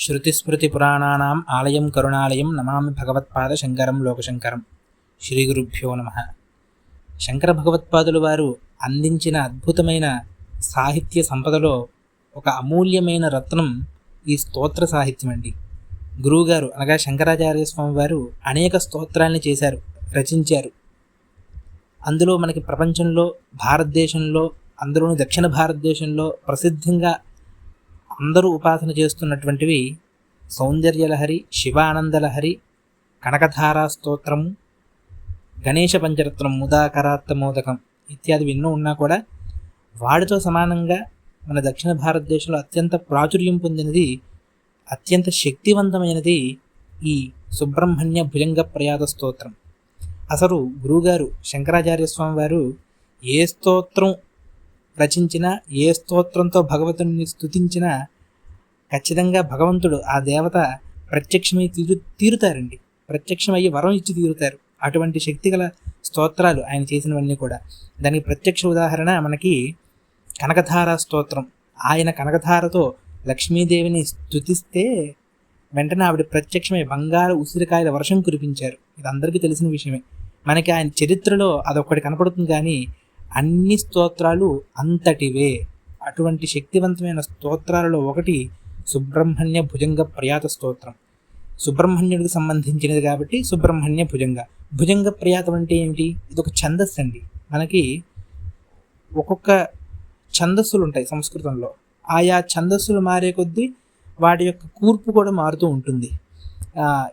శృతిస్మృతిపురాణానాం ఆలయం కరుణాలయం నమామి భగవత్పాద శంకరం లోకశంకరం శ్రీ గురుభ్యో నమ శంకర భగవత్పాదులు వారు అందించిన అద్భుతమైన సాహిత్య సంపదలో ఒక అమూల్యమైన రత్నం ఈ స్తోత్ర సాహిత్యం అండి గురువుగారు అనగా శంకరాచార్య స్వామి వారు అనేక స్తోత్రాల్ని చేశారు రచించారు. అందులో మనకి ప్రపంచంలో భారతదేశంలో అందులోనూ దక్షిణ భారతదేశంలో ప్రసిద్ధంగా అందరూ ఉపాసన చేస్తున్నటువంటివి సౌందర్యలహరి శివానందలహరి కనకధారా స్తోత్రము గణేష పంచరత్నం ముదాకరాత్తమోదకం ఇత్యాది ఎన్నో ఉన్నా కూడా వాడితో సమానంగా మన దక్షిణ భారతదేశంలో అత్యంత ప్రాచుర్యం పొందినది అత్యంత శక్తివంతమైనది ఈ సుబ్రహ్మణ్య భుజంగ ప్రయాద స్తోత్రం. అసలు గురువుగారు శంకరాచార్య స్వామి వారు ఏ స్తోత్రం రచించినా ఏ స్తోత్రంతో భగవంతుని స్థుతించినా ఖచ్చితంగా భగవంతుడు ఆ దేవత ప్రత్యక్షమై తీరు తీరుతారండి. ప్రత్యక్షమయ్యి వరం ఇచ్చి తీరుతారు. అటువంటి శక్తి గల స్తోత్రాలు ఆయన చేసినవన్నీ కూడా. దానికి ప్రత్యక్ష ఉదాహరణ మనకి కనకధార స్తోత్రం. ఆయన కనకధారతో లక్ష్మీదేవిని స్థుతిస్తే వెంటనే ఆవిడ ప్రత్యక్షమై బంగారు ఉసిరికాయల వర్షం కురిపించారు. ఇది అందరికీ తెలిసిన విషయమే. మనకి ఆయన చరిత్రలో అదొక్కటి కనపడుతుంది కానీ అన్ని స్తోత్రాలు అంతటివే. అటువంటి శక్తివంతమైన స్తోత్రాలలో ఒకటి సుబ్రహ్మణ్య భుజంగ ప్రయాత స్తోత్రం. సుబ్రహ్మణ్యుడికి సంబంధించినది కాబట్టి సుబ్రహ్మణ్య భుజంగ. భుజంగ ప్రయాతం అంటే ఏమిటి? ఇది ఒక ఛందస్సు అండి. మనకి ఒక్కొక్క ఛందస్సులు ఉంటాయి సంస్కృతంలో. ఆయా ఛందస్సులు మారే కొద్దీ వాటి యొక్క కూర్పు కూడా మారుతూ ఉంటుంది.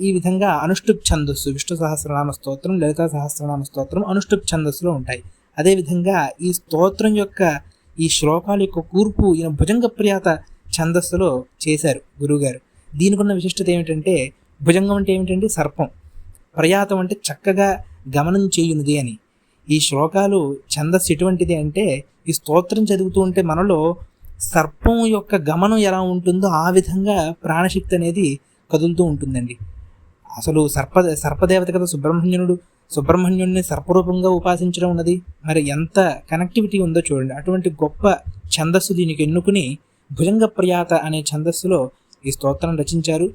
ఈ విధంగా అనుష్టుప్ ఛందస్సు విష్ణు సహస్రనామ స్తోత్రం లలితా సహస్రనామ స్తోత్రం అనుష్టుప్ ఛందస్సులో ఉంటాయి. అదేవిధంగా ఈ స్తోత్రం యొక్క ఈ శ్లోకాల యొక్క కూర్పు ఈయన భుజంగ ప్రయాత ఛందస్సులో చేశారు గురువుగారు. దీనికి ఉన్న విశిష్టత ఏమిటంటే భుజంగం అంటే ఏమిటంటే సర్పం. ప్రయాతం అంటే చక్కగా గమనం చేయునిది అని. ఈ శ్లోకాలు ఛందస్సు ఎటువంటిది అంటే ఈ స్తోత్రం చదువుతూ ఉంటే మనలో సర్పం యొక్క గమనం ఎలా ఉంటుందో ఆ విధంగా ప్రాణశక్తి అనేది కదులుతూ ఉంటుందండి. అసలు సర్ప సర్పదేవత కదా సుబ్రహ్మణ్యుడు. సుబ్రహ్మణ్యుడిని సర్పరూపంగా ఉపాసించడం ఉన్నది. మరి ఎంత కనెక్టివిటీ ఉందో చూడండి. అటువంటి గొప్ప ఛందస్సు దీనికి ఎన్నుకుని భుజంగ ప్రయాత అనే ఛందస్సులో ఈ స్తోత్రం రచించారు.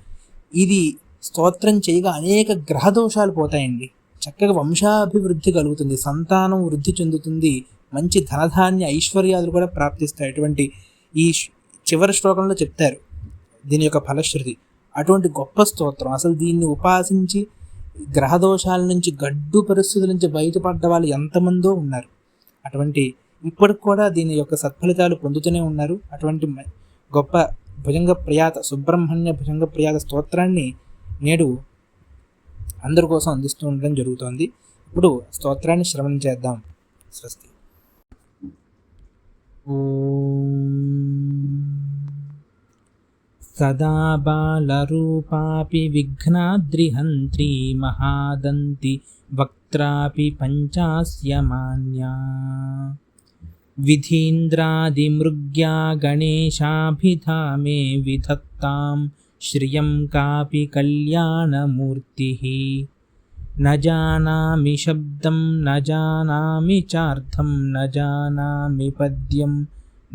ఇది స్తోత్రం చేయగా అనేక గ్రహ దోషాలు పోతాయండి. చక్కగా వంశాభివృద్ధి కలుగుతుంది. సంతానం వృద్ధి చెందుతుంది. మంచి ధనధాన్య ఐశ్వర్యాలు కూడా ప్రాప్తిస్తాయి. అటువంటి ఈ చివరి శ్లోకంలో చెప్తారు. దీని యొక్క ఫలశ్రుతి. అటువంటి గొప్ప స్తోత్రం. అసలు దీన్ని ఉపాసించి గ్రహదోషాల నుంచి గడ్డు పరిస్థితుల నుంచి బయటపడ్డ వాళ్ళు ఎంతమందో ఉన్నారు. అటువంటి ఇప్పటికి కూడా దీని యొక్క సత్ఫలితాలు పొందుతూనే ఉన్నారు. అటువంటి గొప్ప భుజంగ ప్రయాత సుబ్రహ్మణ్య భుజంగ ప్రయాత స్తోత్రాన్ని నేడు అందరి కోసం అందిస్తూ ఉండడం జరుగుతోంది. ఇప్పుడు స్తోత్రాన్ని శ్రవణం చేద్దాం. స్వస్తి. सदा बालरूपापि विघ्नाद्रिहन्त्री महादन्ति वक्त्रापि पञ्चास्यमान्या। विधीन्द्रादिमृग्या गणेशाभिधा मे विधत्तां श्रियं कापि कल्याणमूर्तिः। न जानामि शब्दं न जानामि चार्थं न जानामि पद्यं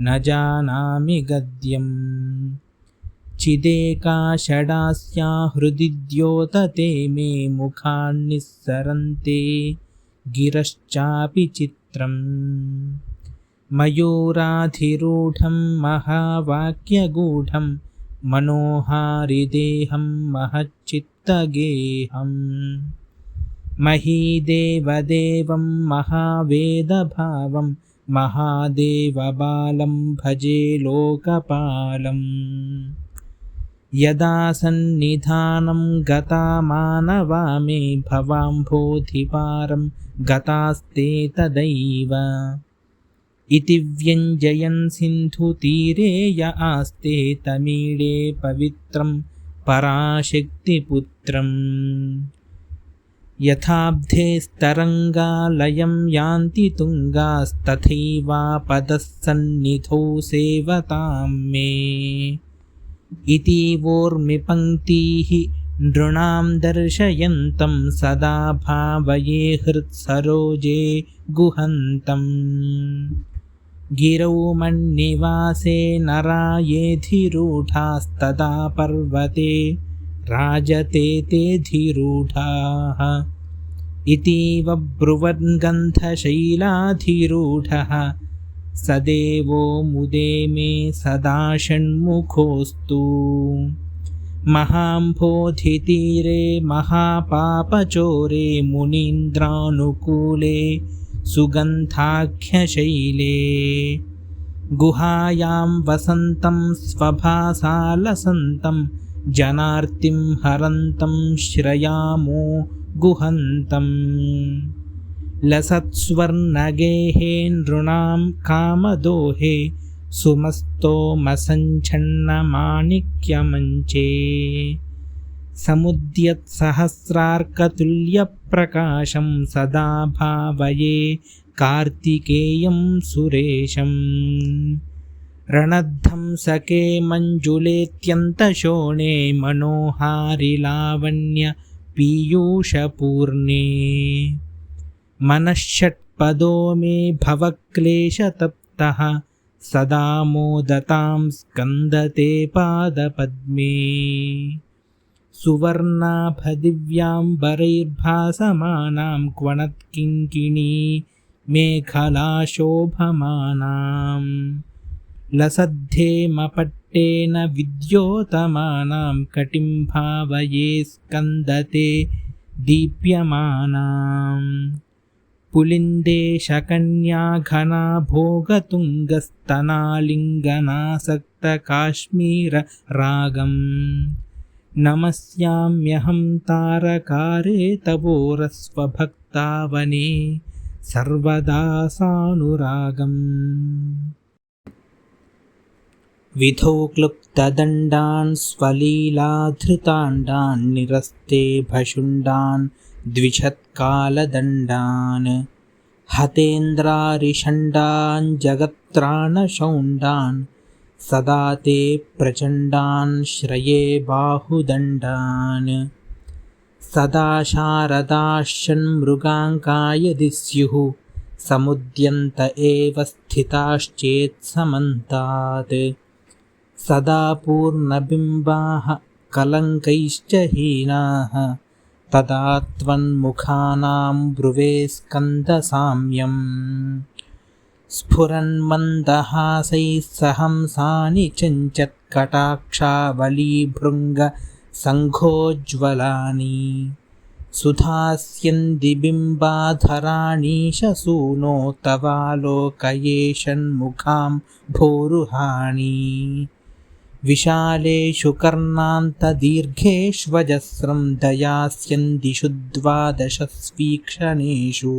न जानामि गद्यम्। चिदेका षडास्या हृदि द्योतते मे मुखान्निस्सरन्ते गिरश्चापि चित्रम्। मयूराधिरूढं महावाक्यगूढं मनोहारिदेहं महच्चित्तगेहम्। महीदेवदेवं महावेदभावं महादेवबालं भजे लोकपालम् यदा सन्निधानं गता मानवा मे भवाम्भोधिपारं गतास्ते तदैव। इति व्यञ्जयन् सिन्धुतीरे य आस्ते तमीळे पवित्रं पराशक्तिपुत्रम्। यथाब्धेस्तरङ्गालयं यान्ति तुङ्गास्तथैवापदः सन्निधौ सेवतां मे इति वोर्मिपङ्क्तीः नृणां दर्शयन्तं सदा भावये हृत्सरोजे गुहन्तम् गिरौ मन्निवासे नरायेधिरूढास्तदा पर्वते राजते तेऽधिरूढाः इतीव ब्रुवन्गन्धशैलाधिरूढः स देवो मुदे मे सदा षण्मुखोऽस्तु। महाम्भोधितीरे महापापचोरे मुनीन्द्रानुकूले सुगन्धाख्यशैले। गुहायां वसन्तं स्वभासालसन्तं जनार्तिं हरन्तं श्रयामो गुहन्तम् लसत्स्वर्णगेहे नृणां कामदोहे सुमस्तोमसञ्छन्नमाणिक्यमञ्चे समुद्यत्सहस्रार्कतुल्यप्रकाशं सदा भावये कार्तिकेयं सुरेशम्। रणद्धंसके मञ्जुलेत्यन्तशोणे मनोहारिलावण्यपीयूषपूर्णे मनःषट्पदो मे भवक्लेशतप्तः सदा मोदतां स्कन्दते पादपद्मे। सुवर्णाभदिव्याम्बरैर्भासमानां क्वणत्किङ्किणी मेखलाशोभमानां। लसद्धेमपट्टेन विद्योतमानां कटिं भावये स्कन्दते दीप्यमानाम् पुलिन्देशकन्याघना भोगतुङ्गस्तनालिङ्गनासक्तकाश्मीररागम् नमस्याम्यहं तारकारे तवोरस्वभक्तावने सर्वदा सानुरागम् विधौ क्लुप्तदण्डान् स्वलीलाधृताण्डान् निरस्ते भशुण्डान् द्विषत्कालदण्डान् जगत्राणशौण्डान्। सदा ते प्रचण्डान् श्रये बाहुदण्डान्। सदा शारदाश्चन्मृगाङ्कायदि स्युः समुद्यन्त एव स्थिताश्चेत्समन्तात् सदा पूर्णबिम्बाः कलङ्कैश्च हीनाः तदा त्वन्मुखानां ब्रुवे स्कन्दसाम्यम्। स्फुरन्मन्दहासैः सहंसानि चञ्चत्कटाक्षावलीभृङ्गसङ्घोज्ज्वलानि सुधास्यन्दिबिम्बाधराणीशसूनो तवालोकयेषन्मुखां भोरुहाणि विशालेषु कर्णान्तदीर्घेष्वजस्रं दयास्यन्दिषु द्वादशस्वीक्षणेषु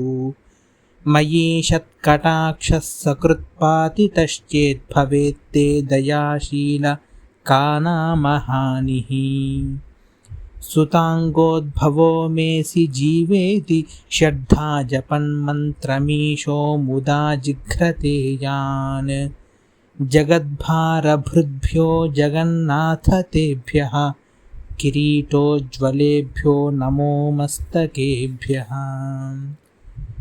मयीषत्कटाक्षः सकृत्पातितश्चेद्भवेत्ते दयाशीलकानामहानिः सुताङ्गोद्भवो मेऽसि जीवेति षड्धा जपन्मन्त्रमीशो मुदा जिघ्रते यान् जगद्भारभृद्भ्यो जगन्नाथतेभ्यः किरीटोज्ज्वलेभ्यो नमो मस्तकेभ्यः।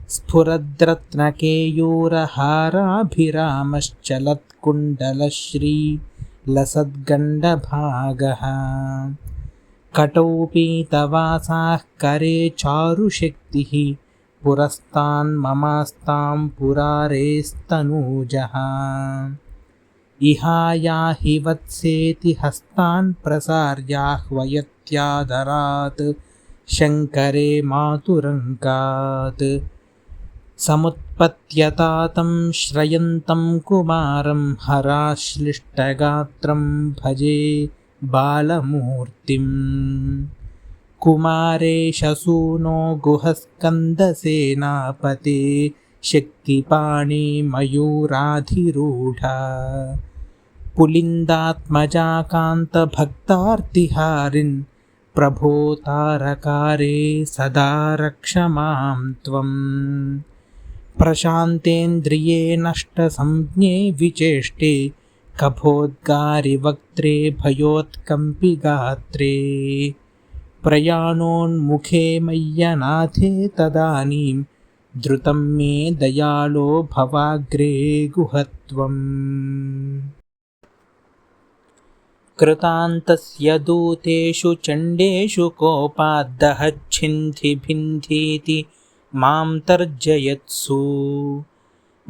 स्फुरद्रत्नकेयूरहाराभिरामश्चलत्कुण्डलश्रीलसद्गण्डभागः कटौ पीतवासाः करे चारुशक्तिः पुरस्तान्ममास्तां पुरारेस्तनूजः इहायाहि वत्सेति हस्तान् प्रसार्याह्वयत्यादरात् शङ्करे मातुरङ्कात् समुत्पत्यतातं श्रयन्तं कुमारं हराश्लिष्टगात्रं भजे बालमूर्तिम्। कुमारेशसूनो गुहस्कन्दसेनापते शक्तिपाणिमयूराधिरूढा पुलिन्दात्मजाकान्तभक्तार्तिहारिन् प्रभो तारकारे सदा रक्ष मां त्वम्। प्रशान्तेन्द्रिये नष्टसंज्ञे विचेष्टे कफोद्गारिवक्त्रे भयोत्कम्पिगात्रे प्रयाणोन्मुखे मय्यनाथे तदानीं द्रुतं मे दयालो भवाग्रे गुहत् त्वम् कृतान्तस्य दूतेषु चण्डेषु कोपाद्दहच्छिन्थिभिन्धीति मां तर्जयत्सु।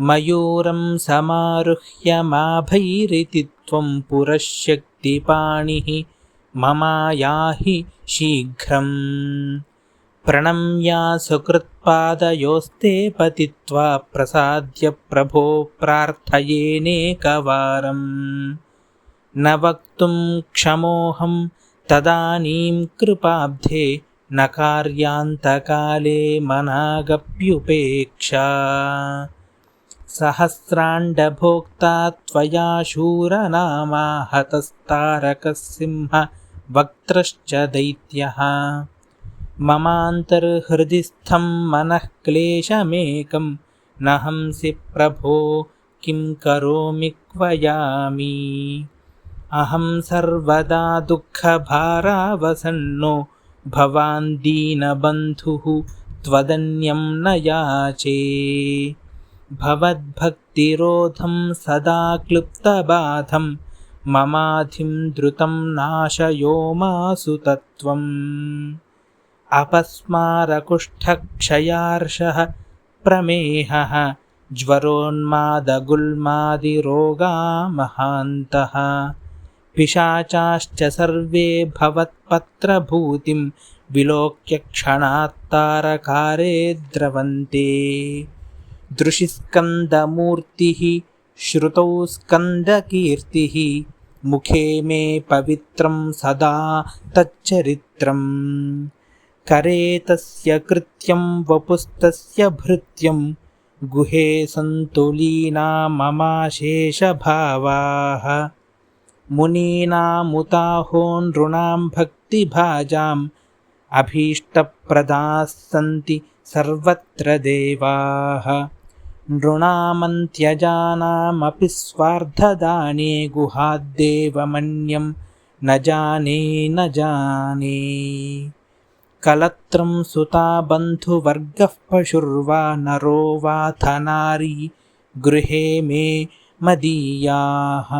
मयूरं समारुह्य माभैरिति त्वं पुरःशक्तिपाणिः ममायाहि शीघ्रम्। प्रणम्या सुकृत्पादयोस्ते पतित्वा प्रसाद्य प्रभो प्रार्थयेनेकवारम् न वक्तुं क्षमोऽहं तदानीं कृपाब्धे न कार्यान्तकाले मनागप्युपेक्षा। सहस्राण्डभोक्ता त्वया शूरनामा वक्त्रश्च दैत्यः। ममान्तर्हृदिस्थं मनःक्लेशमेकं न हंसि प्रभो किं करोमि क्वयामि अहं सर्वदा दुःखभारावसन्नो भवान् दीनबन्धुः त्वदन्यं न याचे। भवद्भक्तिरोधं सदा क्लुप्तबाधं ममाधिं द्रुतं नाशयो मासु तत्त्वम्। अपस्मारकुष्ठक्षयार्षः प्रमेहः ज्वरोन्मादगुल्मादिरोगा महान्तः पिशाचाश्च सर्वे भवत्पत्रभूतिं विलोक्य क्षणात्तारकारे द्रवन्ते दृशिस्कन्दमूर्तिः श्रुतौ स्कन्दकीर्तिः मुखे मे पवित्रं सदा तच्चरित्रम् करे तस्य कृत्यं वपुस्तस्य भृत्यं गुहे सन्तुलीना ममाशेषभावाः मुनीनामुताहो नृणां भक्तिभाजाम् अभीष्टप्रदाः सन्ति सर्वत्र देवाः नृणामन्त्यजानामपि स्वार्धदाने गुहाद्देवमन्यं न जाने न जाने कलत्रं सुता बन्धुवर्गः पशुर्वा नरो वाथ नारी गृहे मे मदीयाः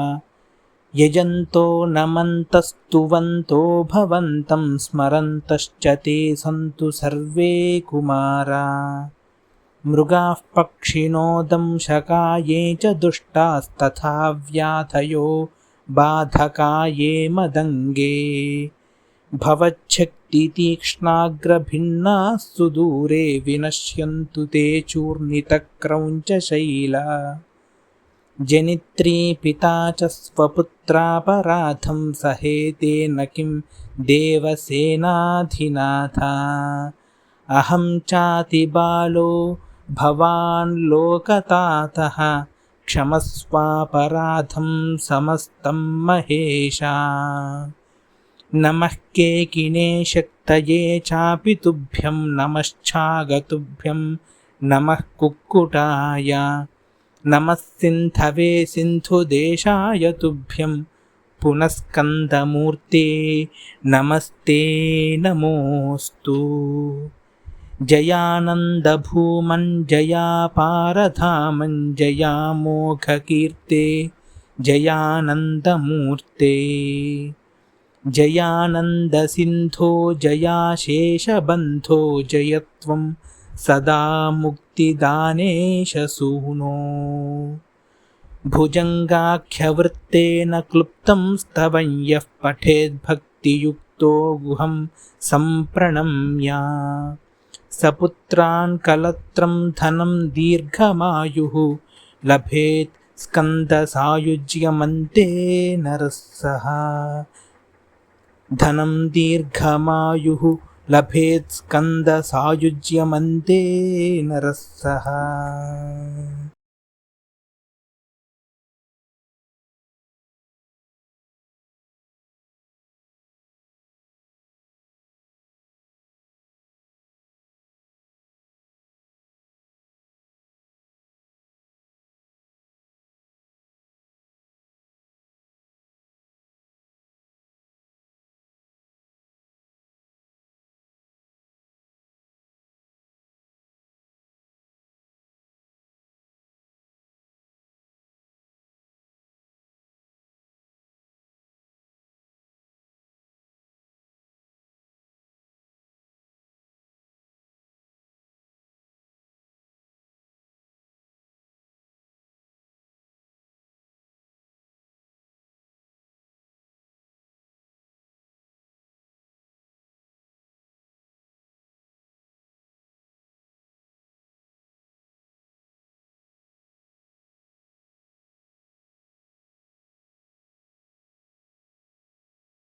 यजन्तो नमन्तस्तुवन्तो भवन्तं स्मरन्तश्च ते सन्तु सर्वे कुमारा मृगाः पक्षिणो दंशकाये च दुष्टास्तथा व्याधयो बाधकाये मदङ्गे भवच्छक्तितीक्ष्णाग्रभिन्नाः सुदूरे विनश्यन्तु ते चूर्णितक्रौञ्चशैला जनित्री पिता च स्वपुत्रापराधं सहेतेन किं देवसेनाधिनाथा अहं चातिबालो भवान् लोकतातः क्षमस्वापराधं समस्तं महेशा नमः केकिने शक्तये चापि तुभ्यं नमश्चागतुभ्यं नमः कुक्कुटाय నమస్సింధవే సింధుదేశాయ తుభ్యం పునఃస్కందమూర్తే నమస్తే నమోస్తు జయానందభూమంజయాపారధామం జయామోఘకీర్తే జయానందమూర్తే జయానందసింధో జయాశేషబంధో జయత్వం सदा मुक्तिदानेशसूनो भुजङ्गाख्यवृत्तेन क्लुप्तं स्तवं यः पठेद्भक्तियुक्तो गुहं सम्प्रणम्या सपुत्रान् कलत्रं धनं दीर्घमायुः लभेत् स्कन्दसायुज्यमन्ते नरः सः धनं दीर्घमायुः లభేత్ స్కంద సాయుజ్యమంతే నరస్సహ